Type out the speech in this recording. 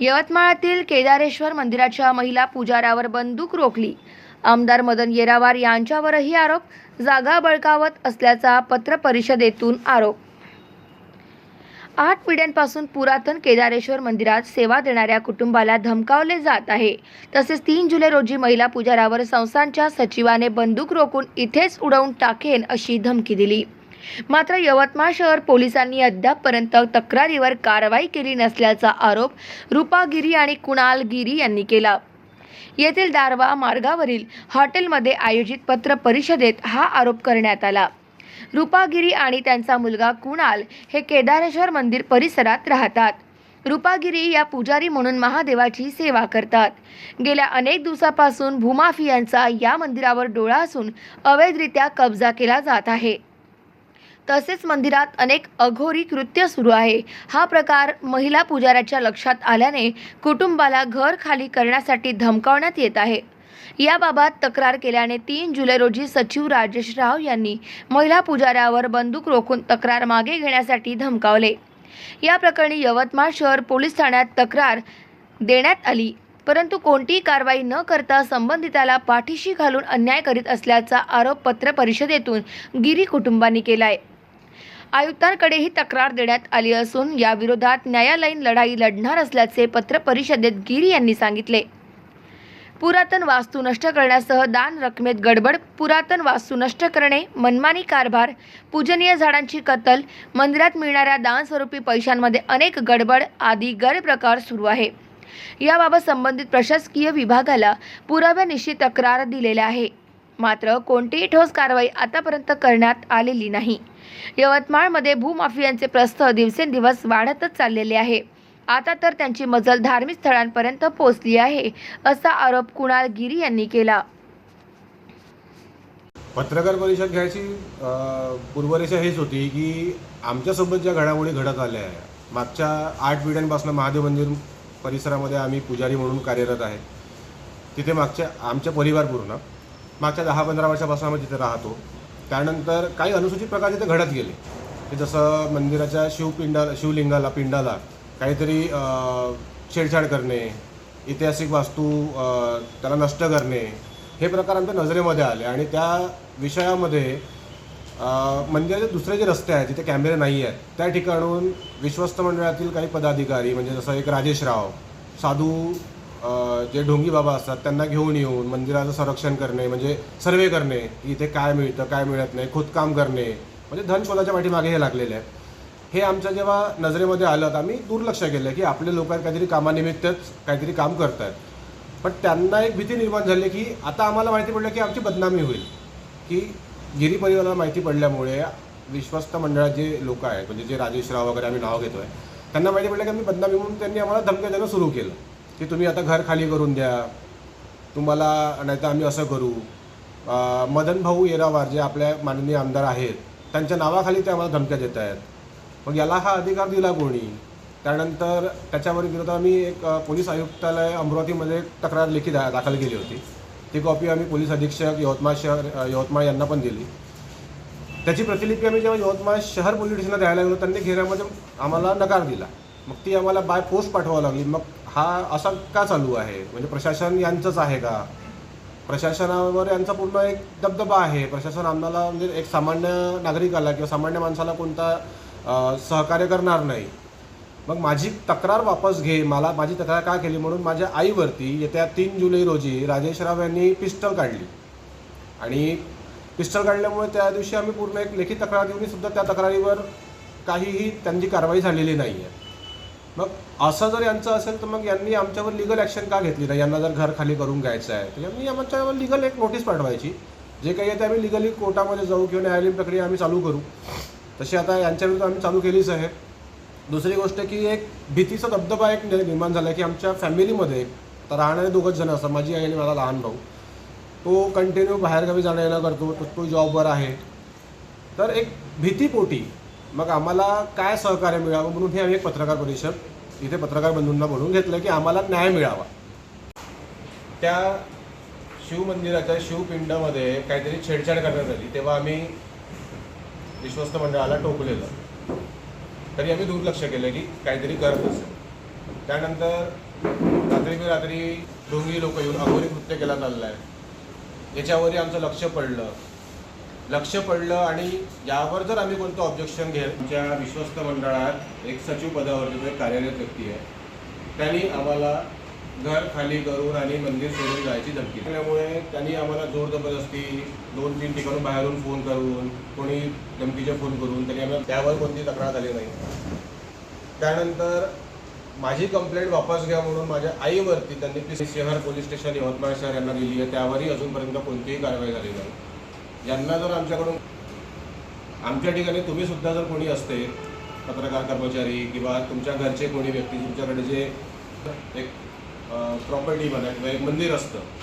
यवतमाळातील केदारेश्वर मंदिराच्या महिला पुजाऱ्यावर बंदूक रोखली. आमदार मदन येरावार यांच्यावरही आरोप जागा बळकावत असल्याचा पत्रपरिषदेतून आरोप. आठ पिढ्यांपासून पुरातन केदारेश्वर मंदिरात सेवा देणाऱ्या कुटुंबाला धमकावले जात आहे. तसेच तीन जुलै रोजी महिला पुजाऱ्यावर संस्थांच्या सचिवाने बंदूक रोखून इथेच उडवून टाकेन अशी धमकी दिली. मात्र यवतमाळ शहर पोलिसांनी अद्यापपर्यंत तक्रारीवर कारवाई केली नसल्याचा आरोप रुपागिरी आणि कुणाल गिरी यांनी केला. येथील दारवा मार्गावरील हॉटेलमध्ये आयोजित पत्र परिषदेत हा आरोप करण्यात आला. रुपागिरी आणि त्यांचा मुलगा कुणाल हे केदारेश्वर मंदिर परिसरात राहतात. रुपागिरी या पुजारी म्हणून महादेवाची सेवा करतात. गेल्या अनेक दिवसापासून भूमाफियांचा या मंदिरावर डोळा असून अवैधरित्या कब्जा केला जात आहे. तसेच मंदिरात अनेक अघोरी कृत्य सुरू आहे. हा प्रकार महिला पुजाऱ्याच्या लक्षात आल्याने कुटुंबाला घर खाली करण्यासाठी धमकावण्यात येत आहे. याबाबत तक्रार केल्याने तीन जुलै रोजी सचिव राजेश राव यांनी महिला पुजाऱ्यावर बंदूक रोखून तक्रार मागे घेण्यासाठी धमकावले. या प्रकरणी यवतमाळ शहर पोलीस ठाण्यात तक्रार देण्यात आली. परंतु कोणतीही कारवाई न करता संबंधिताला पाठीशी घालून अन्याय करीत असल्याचा आरोप पत्र परिषदेतून गिरी कुटुंबांनी केला आहे आयुक्तांकडेही तक्रार देण्यात आली असून याविरोधात न्यायालयीन लढाई लढणार असल्याचे पत्रपरिषदेत गिरी यांनी सांगितले. पुरातन वास्तू नष्ट करण्यासह दान रकमेत गडबड पुरातन वास्तू नष्ट करणे मनमानी कारभार पूजनीय झाडांची कत्तल मंदिरात मिळणाऱ्या दानस्वरूपी पैशांमध्ये अनेक गडबड आदी गैरप्रकार सुरू आहे. याबाबत संबंधित प्रशासकीय विभागाला पुराव्यानिशी तक्रार दिलेल्या आहे. मात्र कोणतीही ठोस कारवाई आतापर्यंत करण्यात आलेली नाही. यवतमाळमध्ये भूमाफियांचे प्रस्थ दिवसेंदिवस वाढतच चाललेले आहे. आता तर त्यांची मजल धार्मिक स्थळांपर्यंत पोहोचली आहे असा आरोप कुणाल गिरी यांनी केला. पत्रकार परिषद घ्यायची पूर्वरेषा हेच होती की आमच्यासोबत ज्या घडामोडी घडत आल्या आहे मागच्या आठ पिढ्यांपासून महादेव मंदिर परिसरामध्ये आम्ही पुजारी म्हणून कार्यरत आहे. तिथे मागच्या आमच्या परिवार पूर्ण मागच्या दहा पंधरा वर्षापासून आम्ही तिथे राहतो. त्यानंतर काही अनुसूचित प्रकार तिथे घडत गेले. की जसं मंदिराच्या शिवपिंडा शिवलिंगाला पिंडाला काहीतरी छेडछाड करणे ऐतिहासिक वास्तू त्याला नष्ट करणे हे प्रकार आमच्या नजरेमध्ये आले. आणि त्या विषयामध्ये मंदिराचे दुसरे जे रस्ते आहेत जिथे कॅमेरे नाही आहेत त्या ठिकाणून विश्वस्त मंडळातील काही पदाधिकारी म्हणजे जसं एक राजेश राव साधू जे ढोंगी बाबा असतात त्यांना घेऊन येऊन मंदिराचं संरक्षण करणे म्हणजे सर्वे करणे की इथे काय मिळतं काय मिळत नाही खोदकाम करणे म्हणजे धनशोधाच्या पाठीमागे हे लागलेले आहे. हे आमच्या जेव्हा नजरेमध्ये आलं तर आम्ही दुर्लक्ष केलं की आपले लोक काहीतरी कामानिमित्तच काहीतरी काम करत आहेत पण त्यांना एक भीती निर्माण झाली की आता आम्हाला माहिती पडलं की आमची बदनामी होईल. की गिरी परिवाराला माहिती पडल्यामुळे विश्वस्त मंडळात जे लोक आहेत म्हणजे जे राजेश राव वगैरे आम्ही नाव घेतो आहे त्यांना माहिती पडलं की आम्ही बदनामी म्हणून त्यांनी आम्हाला धमक्या देणं सुरू केलं. की तुम्ही आता घर खाली करून द्या. तुम्हाला नाही तर आम्ही असं करू. मदन भाऊ येरावार जे आपल्या माननीय आमदार आहेत त्यांच्या नावाखाली ते आम्हाला धमक्या देत आहेत. मग याला हा अधिकार दिला कोणी? त्यानंतर त्याच्यावर विरोधात आम्ही एक पोलीस आयुक्तालय अमरावतीमध्ये तक्रार लेखी दा दाखल केली होती. ती कॉपी आम्ही पोलीस अधीक्षक यवतमाळ शहर यवतमाळ यांना पण दिली. त्याची प्रतिलिपी आम्ही जेव्हा यवतमाळ शहर पोलीस स्टेशनला द्यायला गेलो त्यांनी घेण्यामध्ये आम्हाला नकार दिला. मग ती आम्हाला बाय पोस्ट पाठवावं लागली. मग हा असा का चालू आहे? म्हणजे प्रशासन यांचंच आहे का? प्रशासनावर यांचा पूर्ण एक दबदबा आहे. प्रशासन आम्हाला म्हणजे एक सामान्य नागरिकाला किंवा सामान्य माणसाला कोणता सहकार्य करणार नाही. मग माझी तक्रार वापस घे. मला माझी तक्रार का केली? म्हणून माझ्या आईवरती येत्या तीन जुलै रोजी राजेश राव यांनी पिस्टल काढली. आणि पिस्टल काढल्यामुळे त्या दिवशी आम्ही पूर्ण एक लेखी तक्रार देऊन सुद्धा त्या तक्रारीवर काहीही त्यांची कारवाई झालेली नाही आहे मग असं जर यांचं असेल तर मग यांनी आमच्यावर लिगल ॲक्शन का घेतली? नाही यांना जर घर खाली करून घ्यायचं आहे तर यांनी आमच्यावर लिगल एक नोटीस पाठवायची. जे काही आहे ते आम्ही लिगली कोर्टामध्ये जाऊ किंवा न्यायालयीन प्रक्रिया आम्ही चालू करू. तशी आता यांच्याविरुद्ध आम्ही चालू केलीच आहे. दुसरी गोष्ट की एक भीतीचा दबदबा एक निर्माण झाला की आमच्या फॅमिलीमध्ये तर राहणारे दोघंच जण असतात माझी आई आणि माझा लहान भाऊ. तो कंटिन्यू बाहेरगावी जाणं येणं करतो तो तो जॉबवर आहे. तर एक भीतीपोटी मग आम्हाला काय सहकार्य मिळावं म्हणून हे आम्ही एक पत्रकार परिषद इथे पत्रकार बंधूंना बोलून घेतलं की आम्हाला न्याय मिळावा. त्या शिवमंदिराच्या शिवपिंडामध्ये काहीतरी छेडछाड करण्यात आली तेव्हा आम्ही विश्वस्त मंडळाला टोकलेलं. तरी आम्ही दुर्लक्ष केलं की काहीतरी करत असेल. त्यानंतर रात्री रात्री डोंगरी लोक येऊन अघोरी कृत्य केला चाललं आहे याच्यावरही आमचं लक्ष पडलं. लक्ष पडलं आणि यावर जर आम्ही कोणतं ऑब्जेक्शन घेत आमच्या विश्वस्त मंडळात एक सचिव पदावर जो एक कार्यरत व्यक्ती आहे त्यांनी आम्हाला घर खाली करून आणि मंदिर सोडून जायची धमकी त्यामुळे त्यांनी आम्हाला जोर जबरदस्ती दोन तीन ठिकाणून बाहेरून फोन करून कोणी धमकीचे फोन करून त्यांनी आम्हाला त्यावर कोणती तक्रार झाली नाही. त्यानंतर माझी कंप्लेंट वापस घ्या म्हणून माझ्या आईवरती त्यांनी शहर पोलीस स्टेशन यवतमाळ शहर यांना दिली आहे. त्यावरही अजूनपर्यंत कोणतीही कारवाई झाली नाही. यांना जर आमच्याकडून आमच्या ठिकाणी तुम्ही सुद्धा जर कोणी असते पत्रकार कर्मचारी किंवा तुमच्या घरचे कोणी व्यक्ती तुमच्याकडे जे एक प्रॉपर्टी म्हणा किंवा एक मंदिर असतं